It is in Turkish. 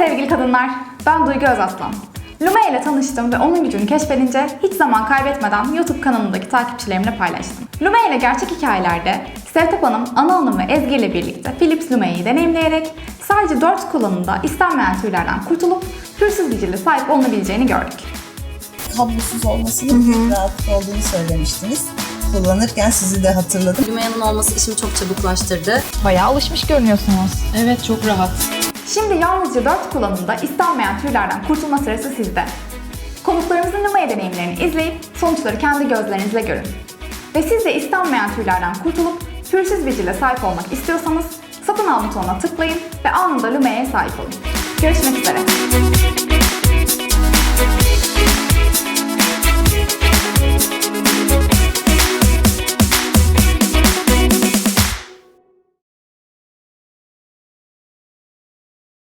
kadınlar, ben Duygu Özaslan. Lume ile tanıştım ve onun gücünü keşfedince hiç zaman kaybetmeden YouTube kanalımdaki takipçilerimle paylaştım. Lume ile gerçek hikayelerde Sevtap Hanım, Ana Hanım ve Ezgi ile birlikte Philips Lume'yi deneyimleyerek sadece 4 kullanımda istenmeyen tüylerden kurtulup pürsüz gücüyle sahip olunabileceğini gördük. kablosuz olmasının rahat olduğunu söylemiştiniz. Kullanırken sizi de hatırladım. Lumea'nın olması işimi çok çabuklaştırdı. Bayağı alışmış görünüyorsunuz. Evet çok rahat. Şimdi yalnızca 4 kullanımda istenmeyen tüylerden kurtulma sırası sizde. Konuklarımızın Lumea deneyimlerini izleyip sonuçları kendi gözlerinizle görün. Ve siz de istenmeyen tüylerden kurtulup pürsüz bir cilde sahip olmak istiyorsanız satın al butonuna tıklayın ve anında Lumea'ya sahip olun. Görüşmek üzere.